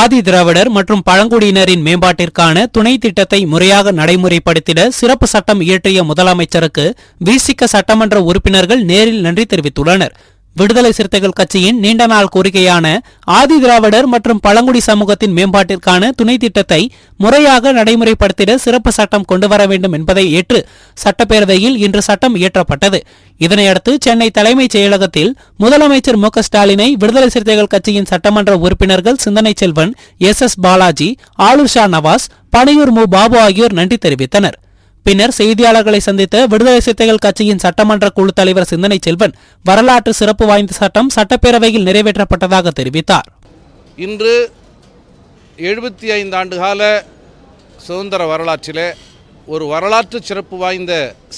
ஆதி திராவிடர் மற்றும் பழங்குடியினரின் மேம்பாட்டிற்கான துணை திட்டத்தை முறையாக நடைமுறைப்படுத்திட சிறப்பு சட்டம் இயற்றிய முதலமைச்சருக்கு விசிக சட்டமன்ற உறுப்பினர்கள் நேரில் நன்றி தெரிவித்துள்ளனர். விடுதலை சிறுத்தைகள் கட்சியின் நீண்ட நாள் கோரிக்கையான ஆதி திராவிடர் மற்றும் பழங்குடி சமூகத்தின் மேம்பாட்டிற்கான துணை திட்டத்தை முறையாக நடைமுறைப்படுத்திட சிறப்பு சட்டம் கொண்டு வர வேண்டும் என்பதை ஏற்று சட்டப்பேரவையில் இன்று சட்டம் இயற்றப்பட்டது. இதனையடுத்து சென்னை தலைமைச் செயலகத்தில் முதலமைச்சர் மு ஸ்டாலினை விடுதலை சிறுத்தைகள் கட்சியின் சட்டமன்ற உறுப்பினர்கள் சிந்தனை செல்வன் எஸ் எஸ் பாலாஜி ஆளுர் ஷா நவாஸ் பனையூர் மு பாபு ஆகியோர் நன்றி தெரிவித்தனர். பின்னர் செய்தியாளர்களை சந்தித்த விடுதலை சிறுத்தைகள் கட்சியின் சட்டமன்ற குழு தலைவர் சிந்தனை செல்வன் வரலாற்று சிறப்பு வாய்ந்த சட்டம் சட்டப்பேரவையில் நிறைவேற்றப்பட்டதாக தெரிவித்தார். இன்று எழுபத்தி ஐந்து ஆண்டு கால சுதந்திர வரலாற்றிலே ஒரு வரலாற்று சிறப்பு வாய்ந்த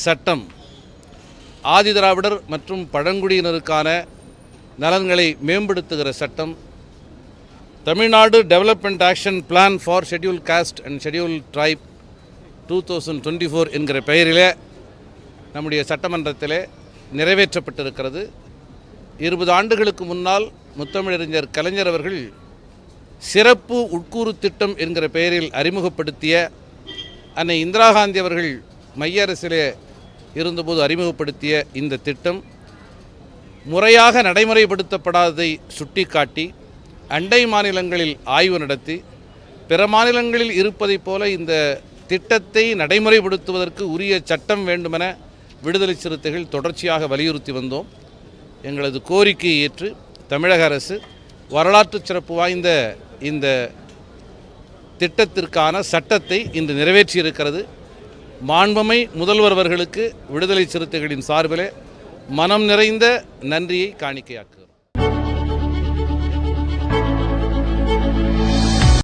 சட்டம் ஆதிதிராவிடர் மற்றும் பழங்குடியினருக்கான நலன்களை மேம்படுத்துகிற சட்டம். Tamil Nadu development action plan for schedule caste and schedule tribe two thousand twenty four என்கிற பெயரிலே நம்முடைய சட்டமன்றத்திலே நிறைவேற்றப்பட்டிருக்கிறது. இருபது ஆண்டுகளுக்கு முன்னால் முத்தமிழறிஞர் கலைஞர் அவர்கள் சிறப்பு உட்கூறு திட்டம் என்கிற பெயரில் அறிமுகப்படுத்திய அன்னை இந்திரா காந்தி அவர்கள் மைய அரசிலே இருந்தபோது அறிமுகப்படுத்திய இந்த திட்டம் முறையாக நடைமுறைப்படுத்தப்படாததை சுட்டிக்காட்டி அண்டை மாநிலங்களில் ஆய்வு நடத்தி பிற மாநிலங்களில் இருப்பதைப் போல இந்த திட்டத்தை நடைமுறைப்படுத்துவதற்கு உரிய சட்டம் வேண்டுமென விடுதலை சிறுத்தைகள் தொடர்ச்சியாக வலியுறுத்தி வந்தோம். எங்களது கோரிக்கையை ஏற்று தமிழக அரசு வரலாற்று சிறப்பு வாய்ந்த இந்த திட்டத்திற்கான சட்டத்தை இன்று நிறைவேற்றியிருக்கிறது. மாண்புமை முதல்வர் அவர்களுக்கு விடுதலை சிறுத்தைகளின் சார்பிலே மனம் நிறைந்த நன்றியை காணிக்கையாக்குகிறோம்.